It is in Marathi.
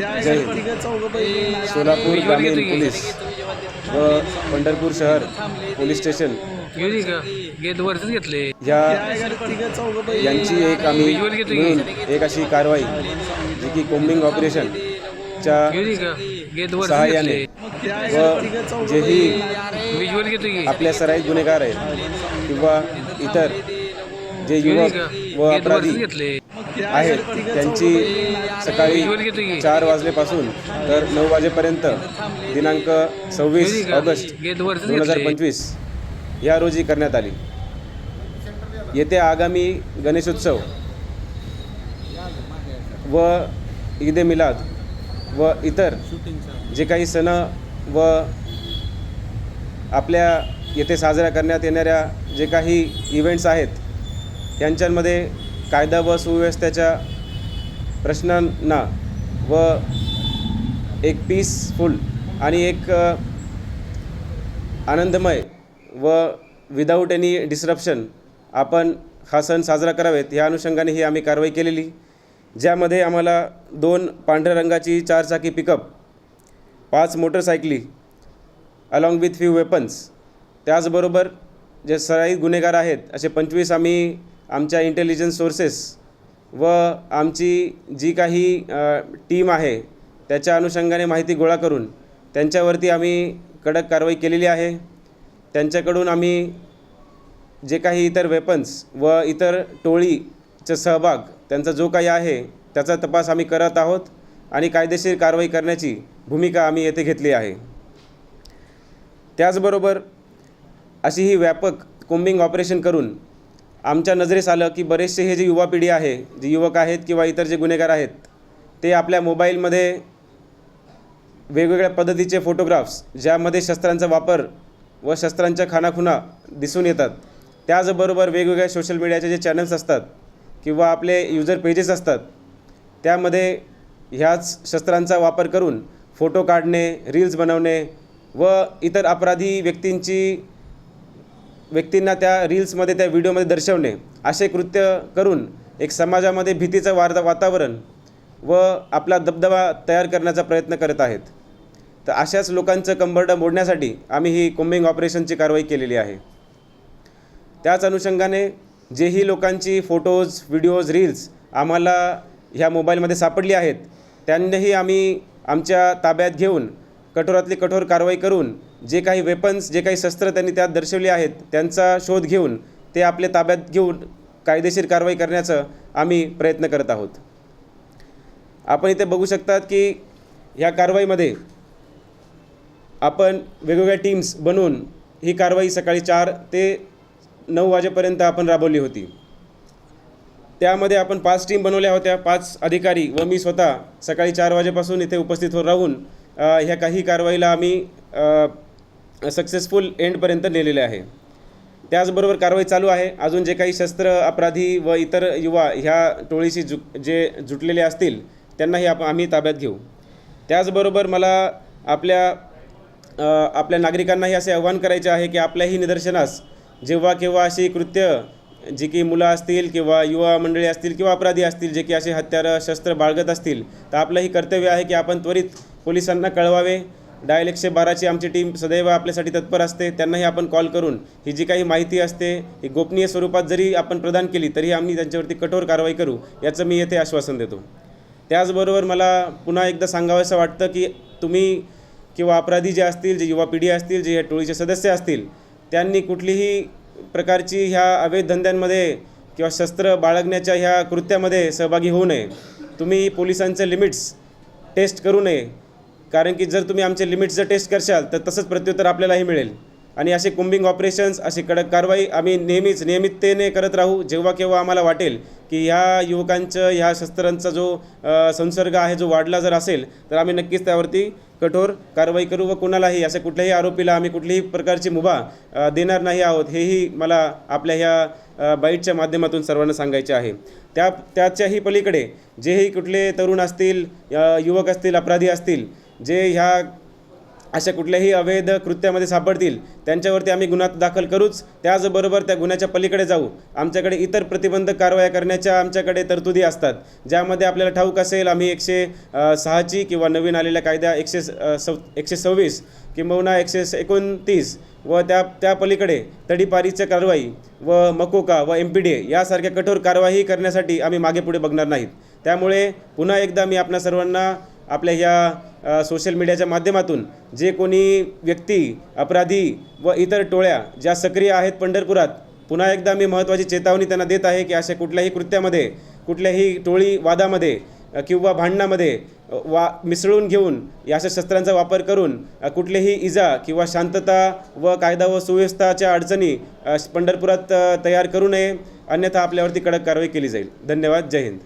जय हिंद. सोलापूर ग्रामीण पोलीस व पंढरपूर शहर पोलीस स्टेशन. घेतले. ह्या यांची एक आम्ही मिळून एक अशी कारवाई जी की कोम्बिंग ऑपरेशनच्या सहाय्याने. घेतले. व जेही आपल्या सराईत गुन्हेगार आहेत किंवा इतर जे युवक व अपराधी घेतले. आहेत त्यांची सकाळी चार वाजलेपासून तर नऊ वाजेपर्यंत दिनांक सव्वीस ऑगस्ट दोन हजार पंचवीस या रोजी करण्यात आली. येत्या आगामी गणेशोत्सव व ईद ए मिलाद व इतर जे काही सण व आपल्या येथे साजऱ्या करण्यात येणाऱ्या जे काही इव्हेंट्स आहेत त्यांच्यामध्ये कायदा व सुव्यवस्थेच्या प्रश्नांना व एक पीसफुल आणि एक आनंदमय व विदाऊट एनी डिस्रप्शन आपण हा सण साजरा करावेत. या अनुषंगाने ही आम्ही कारवाई केलेली. ज्यामध्ये आम्हाला दोन पांढऱ्या रंगाची चारचाकी पिकअप पाच मोटरसायकली अलॉंग विथ फ्यू वेपन्स त्याचबरोबर जे सराईत गुन्हेगार आहेत असे पंचवीस आम्ही आमच्या इंटेलिजन्स सोर्सेस व आमची जी काही टीम आहे त्याच्या अनुषंगाने माहिती गोळा करून त्यांच्यावरती आम्ही कडक कारवाई केलेली आहे. त्यांच्याकडून आम्ही जे काही इतर वेपन्स व इतर टोळीचा सहभाग त्यांचा जो काही आहे त्याचा तपास आम्ही करत आहोत आणि कायदेशीर कारवाई करण्याची भूमिका आम्ही येथे घेतली आहे. त्याचबरोबर अशी ही व्यापक कोम्बिंग ऑपरेशन करून आमच्या नजरेस आलं की बरेचसे हे जे युवा पिढी आहे जे युवक आहेत किंवा इतर जे गुन्हेगार आहेत ते आपल्या मोबाईलमध्ये वेगवेगळ्या पद्धतीचे फोटोग्राफ्स ज्यामध्ये शस्त्रांचा वापर व शस्त्रांच्या खानाखुणा दिसून येतात. त्याचबरोबर वेगवेगळ्या सोशल मीडियाचे जे चॅनल्स असतात किंवा आपले युजर पेजेस असतात त्यामध्ये ह्याच शस्त्रांचा वापर करून फोटो काढणे रील्स बनवणे व इतर अपराधी व्यक्तींची व्यक्तींना त्या रील्समध्ये त्या व्हिडिओमध्ये दर्शवणे असे कृत्य करून एक समाजामध्ये भीतीचं वार वातावरण व आपला दबदबा तयार करण्याचा प्रयत्न करत आहेत. तर अशाच लोकांचं कंबरडं मोडण्यासाठी आम्ही ही कोम्बिंग ऑपरेशनची कारवाई केलेली आहे. त्याच अनुषंगाने जेही लोकांची फोटोज व्हिडिओज रील्स आम्हाला ह्या मोबाईलमध्ये सापडली आहेत त्यांनाही आम्ही आमच्या ताब्यात घेऊन कठोरातली कठोर कारवाई करून जे काही वेपन्स जे काही शस्त्र त्यांनी त्यात दर्शवली आहेत त्यांचा शोध घेऊन ते आपल्या ताब्यात घेऊन कायदेशीर कारवाई करण्याचं आम्ही प्रयत्न करत आहोत. आपण इथे बघू शकतात की ह्या कारवाईमध्ये आपण वेगवेगळ्या टीम्स बनवून ही कारवाई सकाळी चार ते नऊ वाजेपर्यंत आपण राबवली होती. त्यामध्ये आपण पाच टीम बनवल्या होत्या पाच अधिकारी व मी स्वतः सकाळी चार वाजेपासून इथे उपस्थित हो राहून ह्या काही कारवाईला आम्ही सक्सेसफुल एंडपर्यंत नेलेले आहे. त्याचबरोबर कारवाई चालू आहे. अजून जे काही शस्त्र अपराधी व इतर युवा ह्या टोळीशी जु जे जुटलेले असतील त्यांनाही आप आम्ही ताब्यात घेऊ. त्याचबरोबर मला आपल्या आपल्या नागरिकांनाही असे आवाहन करायचे आहे की आपल्याही निदर्शनास जेव्हा केव्हा अशी कृत्य जी की मुलं असतील किंवा युवा मंडळी असतील किंवा अपराधी असतील जे की असे हत्यारं शस्त्र बाळगत असतील तर आपलंही कर्तव्य आहे की आपण त्वरित पोलिसांना कळवावे. डायल एकशे बाराची आमची टीम सदैव आपल्यासाठी तत्पर असते. त्यांनाही आपण कॉल करून ही जी काही माहिती असते ही गोपनीय स्वरूपात जरी आपण प्रदान केली तरी आम्ही त्यांच्यावरती कठोर कारवाई करू याचं मी येथे आश्वासन देतो. त्याचबरोबर मला पुन्हा एकदा सांगावंसं वाटतं की तुम्ही किंवा अपराधी जे असतील जे युवा पिढी असतील जे या टोळीचे सदस्य असतील त्यांनी कुठलीही प्रकारची ह्या अवैध धंद्यांमध्ये किंवा शस्त्र बाळगण्याच्या ह्या कृत्यामध्ये सहभागी होऊ नये. तुम्ही पोलिसांचे लिमिट्स टेस्ट करू नये. कारण की जर तुम्ही आमचे लिमिट जर टेस्ट करशाल तर तसंच प्रत्युत्तर आपल्यालाही मिळेल. आणि असे कुंबिंग ऑपरेशन्स अशी कडक कारवाई आम्ही नेहमीच नियमिततेने करत राहू जेव्हा केव्हा आम्हाला वाटेल की ह्या युवकांचं ह्या शस्त्रांचा जो संसर्ग आहे जो वाढला जर असेल तर आम्ही नक्कीच त्यावरती कठोर कारवाई करू व कुणालाही अशा कुठल्याही आरोपीला आम्ही कुठलीही प्रकारची मुभा देणार नाही आहोत हेही मला आपल्या ह्या बाईटच्या माध्यमातून सर्वांना सांगायचे आहे. त्या त्याच्याही पलीकडे जेही कुठले तरुण असतील युवक असतील अपराधी असतील जे ह्या अशा कुठल्याही अवैध कृत्यामध्ये सापडतील त्यांच्यावरती आम्ही गुन्हा दाखल करूच. त्याचबरोबर त्या गुन्ह्याच्या पलीकडे जाऊ. आमच्याकडे इतर प्रतिबंधक कारवाया करण्याच्या आमच्याकडे तरतुदी असतात. ज्यामध्ये आपल्याला ठाऊक असेल आम्ही एकशे सहाची किंवा नवीन आलेल्या कायद्या एकशे स- सव एकशे सव्वीस किंबहुना एकशे एकोणतीस व त्या त्या पलीकडे तडीपारीच्या कारवाई व मकोका व एम पी डी ए यासारख्या कठोर कारवाई करण्यासाठी आम्ही मागे पुढे बघणार नाहीत. त्यामुळे पुन्हा एकदा मी आपल्या सर्वांना आपल्या ह्या सोशल मीडियाच्या माध्यमातून जे कोणी व्यक्ती अपराधी व इतर टोळ्या ज्या सक्रिय आहेत पंढरपुरात पुन्हा एकदा मी महत्त्वाची चेतावणी त्यांना देत आहे की अशा कुठल्याही कृत्यामध्ये कुठल्याही टोळी वादामध्ये किंवा भांडणामध्ये वा मिसळून घेऊन या अशा शस्त्रांचा वापर करून अ, कुठलीही इजा किंवा शांतता व कायदा व सुव्यवस्थाच्या अडचणी पंढरपुरात तयार करू नये. अन्यथा आपल्यावरती कडक कारवाई केली जाईल. धन्यवाद. जय हिंद.